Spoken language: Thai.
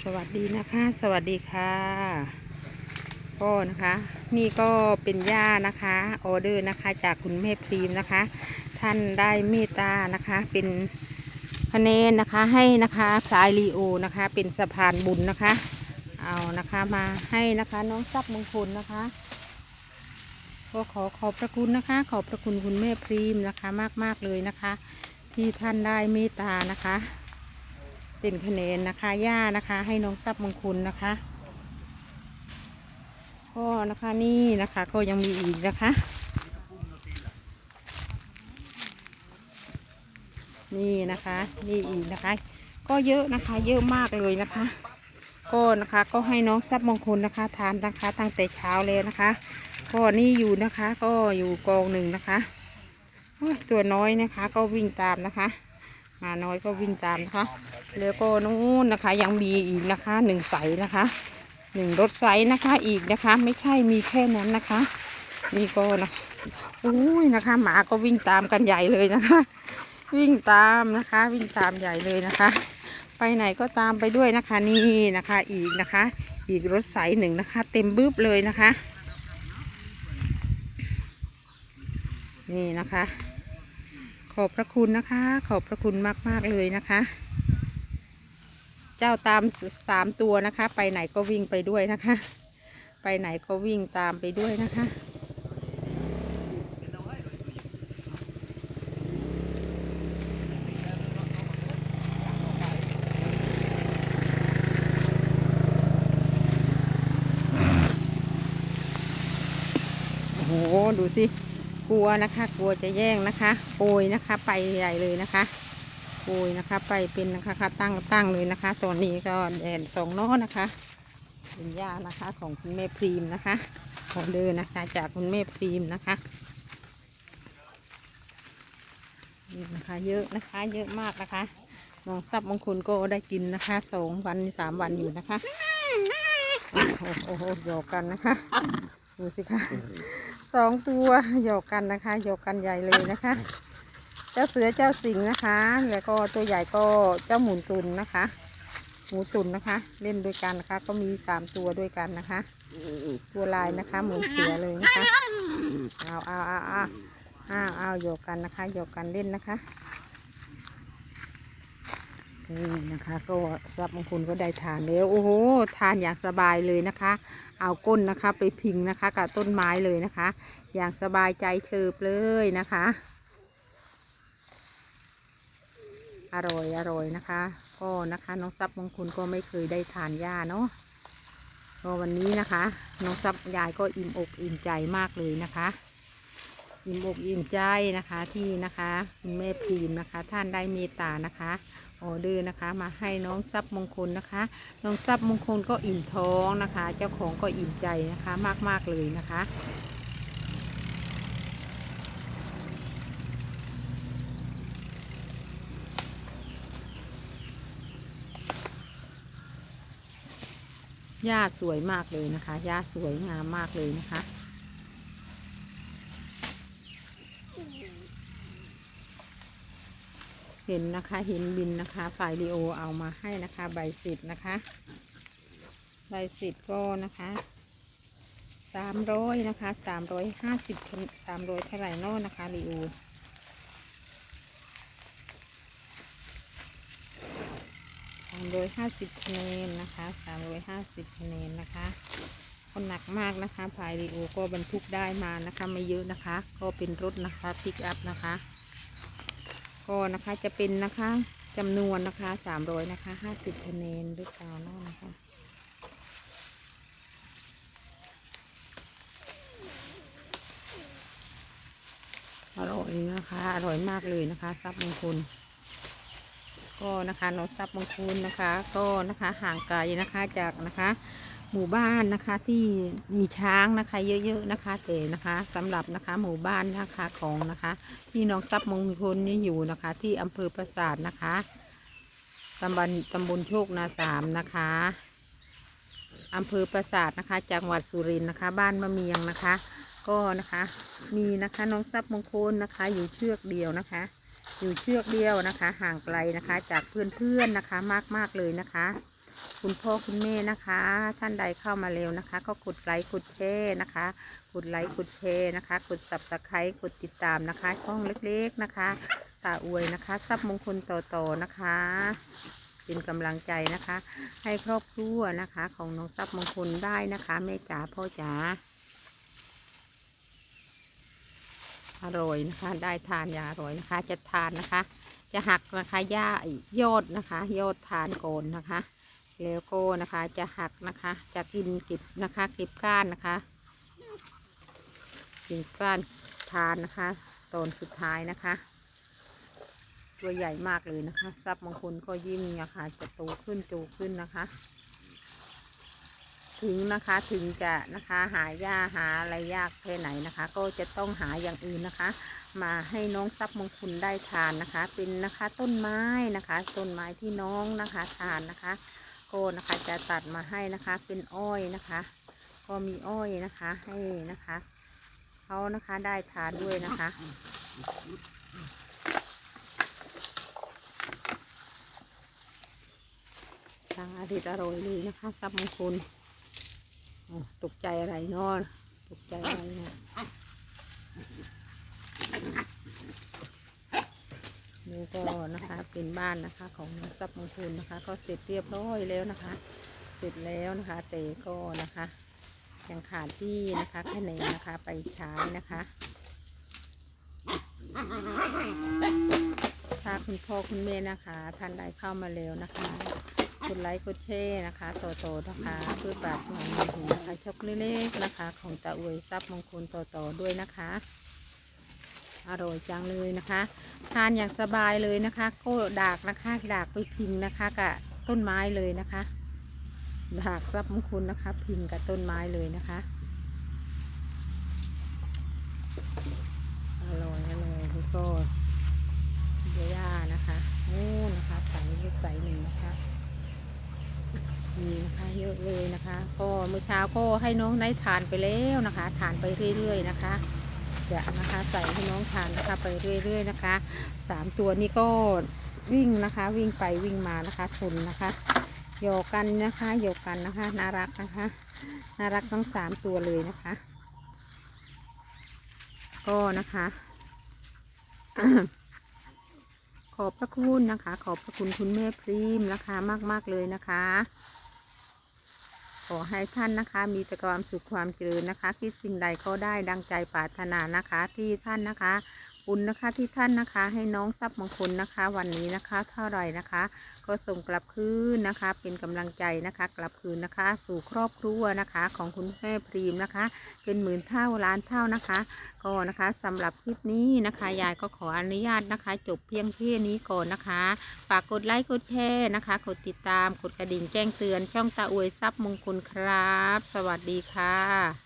สวัสดีนะคะ สวัสดีค่ะ ก็นะคะ นี่ก็เป็นย่านะคะออเดอร์นะคะ จากคุณแม่พรีมนะคะ ท่านได้เมตตานะคะ เป็นคะแนนนะคะให้นะคะสายลีโอนะคะ เป็นสะพานบุญนะคะ เอานะคะมาให้นะคะน้องทรัพย์มงคลนะคะก็ขอขอบพระคุณนะคะ ขอบพระคุณคุณแม่พรีมนะคะ มากๆเลยนะคะ ที่ท่านได้เมตตานะคะ เป็นคะแนนนะคะย่านะคะให้น้องทรัพย์มงคลนะคะก็นะคะนี่นะคะก็ยังมีอีกนะคะ นี่นะคะนี่อีกนะคะ ก็เยอะนะคะเยอะมากเลยนะคะก็นะคะก็ให้น้องทรัพย์มงคลนะคะทานนะคะ ตั้งแต่เช้าแล้วนะคะ ก็นี่อยู่นะคะ ก็อยู่กองหนึ่งนะคะตัวน้อยนะคะ ก็วิ่งตามนะคะ หมาน้อยก็วิ่งตามนะคะ แล้วก็นู้นนะคะ ยังมีอีกนะคะหนึ่งใสนะคะหนึ่งรถไสนะคะอีกนะคะ ไม่ใช่มีแค่นั้นนะคะนี่ก็นะอุ้ยนะคะ หมาก็วิ่งตามกันใหญ่เลยนะคะ วิ่งตามนะคะ วิ่งตามใหญ่เลยนะคะ ไปไหนก็ตามไปด้วยนะคะนี่นะคะอีกนะคะ อีกรถไสหนึ่งนะคะ เต็มบึ้บเลยนะคะ นี่นะคะ อบพระคุณนะคะ ขอบพระคุณมากๆเลยนะคะ เจ้าตามสามตัวนะคะ ไปไหนก็วิ่งไปด้วยนะคะ ไปไหนก็วิ่งตามไปด้วยนะคะโอ้โห ดูสิ กลัวนะคะ กลัวจะแย่งนะคะโปรยนะคะ ไปใหญ่เลยนะคะโปรยนะคะ ไปเป็นนะคะค่ะตั้งตั้งเลยนะคะตอนนี้ก็แดดสองนอนะคะเป็นยานะคะของคุณแม่พรีมนะคะออเดอร์นะคะ จากคุณแม่พรีมนะคะนี่นะคะเยอะนะคะ เยอะมากนะคะน้องทรัพย์บางคนก็ได้กินนะคะสองวันสามวันอยู่นะคะ โอ้โหหยอกกันนะคะ ดูสิคะ สองตัวหยอกกันนะคะหยอกกันใหญ่เลยนะคะ เจ้าเสือเจ้าสิงนะคะ แล้วก็ตัวใหญ่ก็เจ้าหมุนตุนนะคะ หมูตุนนะคะ เล่นด้วยกันนะคะ ก็มีสามตัวด้วยกันนะคะ ตัวลายนะคะ หมุนเสือเลยนะคะเอาเอาเอาเอาเอาเอาหยอกกันนะคะหยอกกันเล่นนะคะ นี่นะคะ ก็ซับมงคลก็ได้ทานแล้วโอ้โหทานอย่างสบายเลยนะคะ เอาก้นนะคะไปพิงนะคะ กับต้นไม้เลยนะคะ อย่างสบายใจเชิบเลยนะคะ อร่อยอร่อยนะคะ ก็นะคะน้องซับมงคลก็ไม่เคยได้ทานหญ้าเนาะก็วันนี้นะคะ น้องซับยายก็อิ่มอกอิ่มใจมากเลยนะคะ อิ่มอกอิ่มใจนะคะที่นะคะคุณแม่พีมนะคะ ท่านได้เมตตานะคะออเดอร์นะคะ มาให้น้องซับมงคลนะคะ น้องซับมงคลก็อิ่มท้องนะคะ เจ้าของก็อิ่มใจนะคะ มาก ๆ เลยนะคะหญ้าสวยมากเลยนะคะหญ้าสวยงามมากเลยนะคะ เห็นนะคะเห็นบินนะคะฝ่ายรีโอเอามาให้นะคะ ใบสิทธิ์นะคะ ใบสิทธิ์ก็นะคะสามร้อยนะคะสามร้อยห้าสิบสามร้อยเท่าไหร่นอนะคะรีโอสามร้อยห้าสิบคะแนนนะคะสามร้อยห้าสิบคะแนนนะคะก็หนักมากนะคะพายรีโอก็บรรทุกได้มานะคะ ไม่เยอะนะคะ ก็เป็นรถนะคะพิกอัพนะคะ ก็นะคะ จะเป็นนะคะจำนวนนะคะสามร้อยนะคะห้าสิบคะแนนหรือเปล่านนะคะอร่อยนะคะ อร่อยมากเลยนะคะทรัพย์มงคลก็นะคะน้องทรัพย์มงคลนะคะ ก็นะคะห่างไกลนะคะจากนะคะ หมู่บ้านนะคะที่มีช้างนะคะ เยอะๆนะคะแต่นะคะสำหรับนะคะหมู่บ้านนะคะของนะคะ ที่น้องทรัพย์มงคลนี่อยู่นะคะ ที่อำเภอปราสาทนะคะตำบลตำบลโชคนาสามนะคะอำเภอปราสาทนะคะ จังหวัดสุรินทร์นะคะ บ้านมะเมียงนะคะ ก็นะคะ มีนะคะน้องทรัพย์มงคลนะคะ อยู่เชือกเดียวนะคะ อยู่เชือกเดียวนะคะ ห่างไกลนะคะ จากเพื่อนๆนะคะ มากๆเลยนะคะ คุณพ่อคุณแม่นะคะ ท่านใดเข้ามาเร็วนะคะ ก็กดไลค์กดแชร์นะคะกดไลค์กดแชร์นะคะกดสับตะไคร้กดติดตามนะคะ ช่องเล็กๆนะคะตาอวยนะคะทรัพย์มงคลต่อๆนะคะเป็นกำลังใจนะคะ ให้ครอบครัวนะคะ ของน้องทรัพย์มงคลได้นะคะแม่จ๋าพ่อจ๋าอร่อยนะคะ ได้ทานยาอร่อยนะคะ จะทานนะคะ จะหักนะคะหญ้ายอดนะคะ ยอดทานโกนนะคะ แล้วก็นะคะจะหักนะคะ จะกินเก็บนะคะเก็บก้านนะคะกินก้านทานนะคะตอนสุดท้ายนะคะ ตัวใหญ่มากเลยนะคะทรัพย์มงคลก็ยิ่งนะคะจะโตขึ้นโตขึ้นนะคะ ถึงนะคะถึงจะนะคะหาหญ้าหาอะไรยากแค่ไหนนะคะ ก็จะต้องหาอย่างอื่นนะคะ มาให้น้องทรัพย์มงคลได้ทานนะคะ เป็นนะคะต้นไม้นะคะ ต้นไม้ที่น้องนะคะทานนะคะ ก็นะคะ จะตัดมาให้นะคะเป็นอ้อยนะคะ ก็มีอ้อยนะคะให้นะคะเขานะคะได้ทานด้วยนะคะทางอดีตอร่อยเลยนะคะทรัพย์มงคลตกใจอะไรเนาะตกใจอะไรเนาะ นี่ก็นะคะเป็นบ้านนะคะของน้องทรัพย์มงคลนะคะ ก็เสร็จเรียบร้อยแล้วนะคะ เสร็จแล้วนะคะแต่ก็นะคะยังขาดที่นะคะแค่ไหนนะคะไปใช้นะคะ ถ้าคุณพ่อคุณแม่นะคะท่านใดเข้ามาแล้วนะคะกดไลค์กดแชร์นะคะต่อๆนะคะเพื่อปรารถนาเงินะคะชกเล็กๆนะคะ ของตาอวยทรัพย์มงคลต่อๆด้วยนะคะ อร่อยจังเลยนะคะ ทานอย่างสบายเลยนะคะก็ดากนะคะ ดากไปพิงนะคะกับต้นไม้เลยนะคะ ดากทรัพย์มงคลนะคะ พิงกับต้นไม้เลยนะคะอร่อยอร่อยแล้วก็เยย่านะคะโอ้นะคะใส่ลูกใส่หนึ่งนะคะนี่นะคะเยอะเลยนะคะ ก็เมื่อเช้าก็ให้น้องได้ทานไปแล้วนะคะ ทานไปเรื่อยๆนะคะ จะนะคะใส่ให้น้องทานนะคะ ไปเรื่อย ๆ นะคะสามตัวนี้ก็วิ่งนะคะ วิ่งไปวิ่งมานะคะชนนะคะหยอกกันนะคะหยอกกันนะคะน่ารักนะคะน่ารักทั้งสามตัวเลยนะคะ ก็นะคะขอบพระคุณนะคะ ขอบพระคุณคุณแม่พรีมนะคะ มาก ๆ เลยนะคะ ขอให้ท่านนะคะ มีแต่ความสุขความเจริญนะคะ คิดสิ่งใดก็ได้ดังใจปรารถนานะคะ ที่ท่านนะคะบุญนะคะที่ท่านนะคะ ให้น้องทรัพย์มงคลนะคะ วันนี้นะคะ เท่าไหร่นะคะ ก็ส่งกลับคืนนะคะ เป็นกำลังใจนะคะ กลับคืนนะคะ สู่ครอบครัวนะคะ ของคุณแม่พรีมนะคะ เป็นหมื่นเท่าล้านเท่านะคะ ก็นะคะสำหรับคลิปนี้นะคะยายก็ขออนุญาตนะคะ จบเพียงแค่นี้ก่อนนะคะ ฝากกดไลค์กดแชร์นะคะ กดติดตามกดกระดิ่งแจ้งเตือนช่องตาอวยทรัพย์มงคลครับ สวัสดีค่ะ